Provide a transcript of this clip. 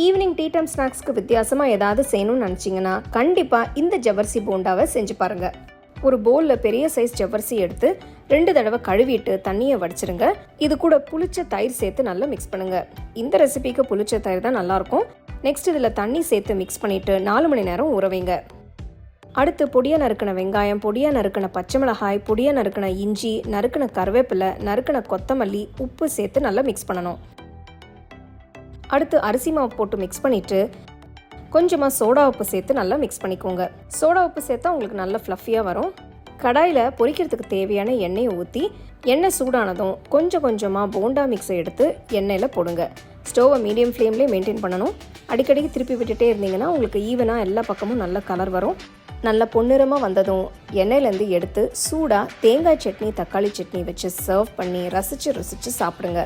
Evening tea time ஸ்நாக்ஸ்க்கு வித்தியாசமாக ஏதாவது செய்யணும்னு நினச்சிங்கன்னா கண்டிப்பாக இந்த ஜவ்வரிசி போண்டாவை செஞ்சு பாருங்கள் ஒரு பவுலில் பெரிய சைஸ் ஜவ்வரிசி எடுத்து ரெண்டு தடவை கழுவிட்டு தண்ணியை வடிச்சிருங்க. இது கூட புளிச்ச தயிர் சேர்த்து நல்லா மிக்ஸ் பண்ணுங்க. இந்த ரெசிபிக்கு புளிச்ச தயிர் தான் நல்லாயிருக்கும். நெக்ஸ்ட் இதில் தண்ணி சேர்த்து மிக்ஸ் பண்ணிட்டு நாலு மணி நேரம் உறவைங்க அடுத்து பொடியாக நறுக்கின வெங்காயம் பொடியாக நறுக்கின பச்சை மிளகாய் பொடியாக நறுக்கின இஞ்சி நறுக்கின கருவேப்பிலை நறுக்கின கொத்தமல்லி உப்பு சேர்த்து நல்லா மிக்ஸ் பண்ணணும். அடுத்து அரிசி மாவு போட்டு மிக்ஸ் பண்ணிவிட்டு கொஞ்சமாக சோடா உப்பு சேர்த்து நல்லா மிக்ஸ் பண்ணிக்கோங்க. சோடா உப்பு சேர்த்தா உங்களுக்கு நல்லா ஃப்ளஃபியாக வரும். கடாயில் பொரிக்கிறதுக்கு தேவையான எண்ணெயை ஊற்றி எண்ணெய் சூடானதும் கொஞ்சம் கொஞ்சமாக போண்டா மிக்ஸை எடுத்து எண்ணெயில் போடுங்க. ஸ்டோவை மீடியம் ஃப்ளேம்லேயே மெயின்டைன் பண்ணணும். அடிக்கடிக்கு திருப்பி விட்டுட்டே இருந்தீங்கன்னா உங்களுக்கு ஈவனாக எல்லா பக்கமும் நல்ல கலர் வரும். நல்ல பொன்னிறமாக வந்ததும் எண்ணெயிலேருந்து எடுத்து சூடாக தேங்காய் சட்னி தக்காளி சட்னி வச்சு சர்வ் பண்ணி ரசித்து ருசித்து சாப்பிடுங்க.